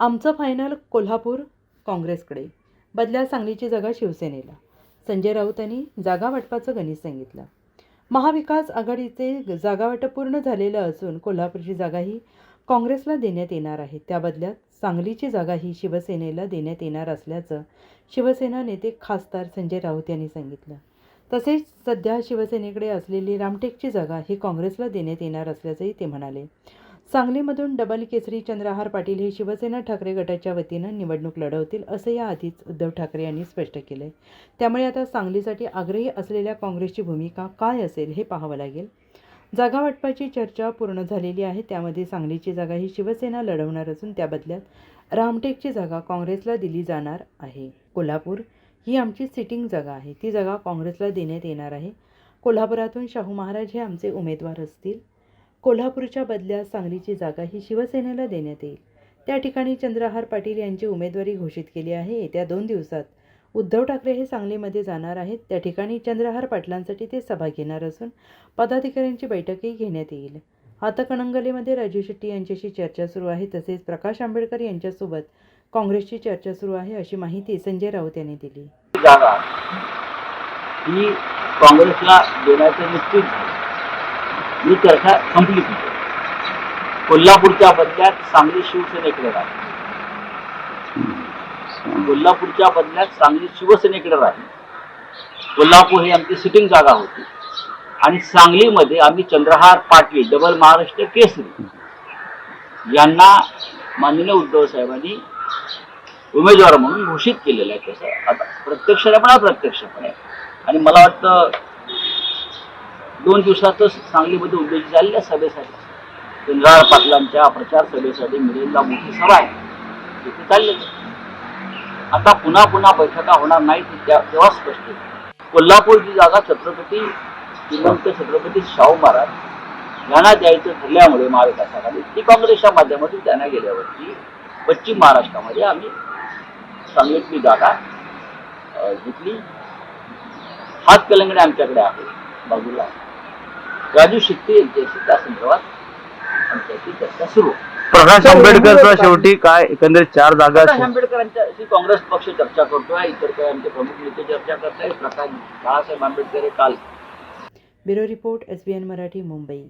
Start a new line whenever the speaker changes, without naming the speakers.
आमचं फायनल कोल्हापूर काँग्रेसकडे. बदल्या सांगलीची जागा शिवसेनेला. संजय राऊत यांनी जागा वाटपाचं गणित सांगितलं. महाविकास आघाडीचे जागावाटप पूर्ण झालेलं असून कोल्हापूरची जागा ही काँग्रेसला देण्यात येणार आहे. त्या बदल्यात सांगलीची जागा ही शिवसेनेला देण्यात येणार असल्याचं शिवसेना नेते खासदार संजय राऊत यांनी सांगितलं. तसेच सध्या शिवसेनेकडे असलेली रामटेकची जागा ही काँग्रेसला देण्यात येणार असल्याचंही ते म्हणाले. सांगलीमधून डबल केसरी चंद्रहार पाटील हे शिवसेना ठाकरे गटाच्या वतीनं निवडणूक लढवतील असं या आधीच उद्धव ठाकरे यांनी स्पष्ट केलंय. त्यामुळे आता सांगलीसाठी आग्रही असलेल्या काँग्रेसची भूमिका काय असेल हे पाहावं लागेल. जागा वाटपाची चर्चा पूर्ण झालेली आहे त्यामध्ये सांगलीची जागा ही शिवसेना लढवणार असून त्या बदल्यात रामटेकची जागा काँग्रेसला दिली जाणार आहे. कोल्हापूर ही आमची सिटिंग जागा आहे ती जागा काँग्रेसला देण्यात येणार आहे. कोल्हापुरातून शाहू महाराज हे आमचे उमेदवार असतील. कोल्हापूरच्या बदल्यात सांगलीची जागा ही शिवसेनेला देण्यात येईल. त्या ठिकाणी चंद्रहार पाटील यांची उमेदवारी घोषित केली आहे. येत्या दोन दिवसात उद्धव ठाकरे हे सांगलीमध्ये जाणार आहेत. त्या ठिकाणी चंद्रहार पाटलांसाठी ते सभा घेणार असून पदाधिकाऱ्यांची बैठकही घेण्यात येईल. हातकणंगलेमध्ये राजू शेट्टी यांच्याशी चर्चा सुरू आहे. तसेच प्रकाश आंबेडकर यांच्यासोबत काँग्रेसची चर्चा सुरू आहे अशी माहिती संजय राऊत यांनी दिली.
जागा ही काँग्रेसला देण्याचं निश्चित ही चर्चा संपली कोल्हापूरच्या बदल्यात सांगली शिवसेनेकडे राहील. कोल्हापूरच्या बदल्यात सांगली शिवसेनेकडे राहील. कोल्हापूर ही आमची सिटिंग जागा होती. आणि सांगलीमध्ये आम्ही चंद्रहार पाटील डबल महाराष्ट्र केसरी यांना माननीय उद्धव साहेबांनी उमेदवार म्हणून घोषित केलेलं आहे. तसं आता प्रत्यक्षपणे अप्रत्यक्षपणे आणि मला वाटतं दोन दिवसातच सांगलीमध्ये उद्योजित झालेल्या सभेसाठी. चंद्रहार पाटलांच्या प्रचार सभेसाठी मिळेलला मोठी सभा आहे. तिथे चाललेली आता पुन्हा पुन्हा बैठका होणार नाही तेव्हा स्पष्ट कोल्हापूरची जागा छत्रपती श्रीमंत छत्रपती शाहू महाराज यांना द्यायचं ठरल्यामुळे महाविकास आघाडी ती काँग्रेसच्या माध्यमातून त्यांना गेल्यावरती पश्चिम महाराष्ट्रामध्ये आम्ही सांगलीतली जागा घेतली. हात कलंगडे आमच्याकडे आहे बाजूला. राजू शिट्टे यांच्याशी त्या संदर्भात आमच्याशी चर्चा सुरू. आहे.
प्रकाश आंबेडकरचा शेवटी काय? एकंदरीत चार जागा
प्रकाश आंबेडकरांच्याशी काँग्रेस पक्ष चर्चा करतोय. इतर काही आमचे प्रमुख नेते चर्चा करतायत. प्रकाश बाळासाहेब आंबेडकर हे काल
bureau report S B N Marathi Mumbai.